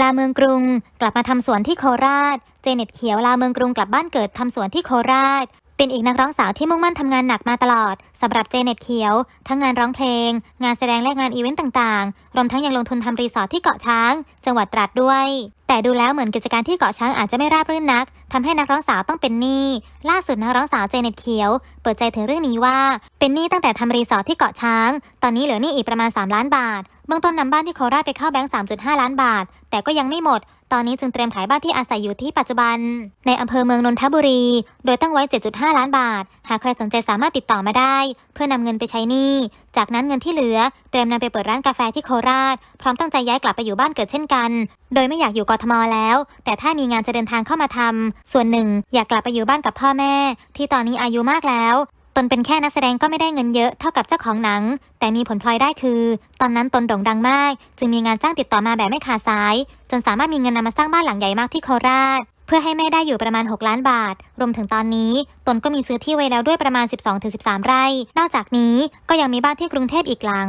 ลาเมืองกรุง กลับมาทำสวนที่โคราช เจเน็ตเขียวลาเมืองกรุงกลับบ้านเกิดทำสวนที่โคราช เป็นอีกนักร้องสาวที่มุ่งมั่นทำงานหนักมาตลอดสำหรับเจเน็ตเขียว ทั้งงานร้องเพลง งานแสดงและงานอีเวนต์ต่างๆ รวมทั้งยังลงทุนทำรีสอร์ทที่เกาะช้าง จังหวัดตราดด้วย แต่ดูแล้วเหมือนกิจการที่เกาะช้างอาจจะไม่ราบรื่นนักทำให้นักร้องสาวต้องเป็นหนี้ล่าสุดนักร้องสาวเจเน็ตเขียว เปิดใจถึงเรื่องนี้ว่า เป็นหนี้ตั้งแต่ทำรีสอร์ทที่เกาะช้าง ตอนนี้เหลือหนี้อีกประมาณ 3 ล้านบาทเบื้องต้นนำบ้านที่โคราชไปเข้าแบงก์3.5 ล้านบาท แต่ก็ยังไม่หมด ตอนนี้จึงเตรียมขายบ้านที่อาศัยอยู่ที่ปัจจุบัน ในอำเภอเมืองนนทบุรี โดยตั้งไว้ 7.5 ล้านบาท หากใครสนใจสามารถติดต่อมาได้ เพื่อนำเงินไปใช้หนี้ จากนั้นเงินที่เหลือ เตรียมนำไปเปิดร้านกาแฟที่โคราช พร้อมตั้งใจย้ายกลับไปอยู่บ้านเกิดเช่นกัน โดยไม่อยากอยู่กทมแล้ว แต่ถ้ามีงานจะเดินทางเข้ามาทำส่วนหนึ่งอยากกลับไปอยู่บ้านกับพ่อแม่ ที่ตอนนี้อายุมากแล้ว ตนเป็นแค่นักแสดงก็ไม่ได้เงินเยอะเท่ากับเจ้าของหนัง แต่มีผลพลอยได้คือ ตอนนั้นตนโด่งดังมาก จึงมีงานจ้างติดต่อมาแบบไม่ขาดสาย จนสามารถมีเงินนำมาสร้างบ้านหลังใหญ่มากที่โคราช เพื่อให้แม่ได้อยู่ประมาณ 6 ล้านบาท รวมถึงตอนนี้ ตนก็มีซื้อที่ไว้แล้วด้วยประมาณ 12-13 ไร่ นอกจากนี้ก็ยังมีบ้านที่กรุงเทพอีกหลัง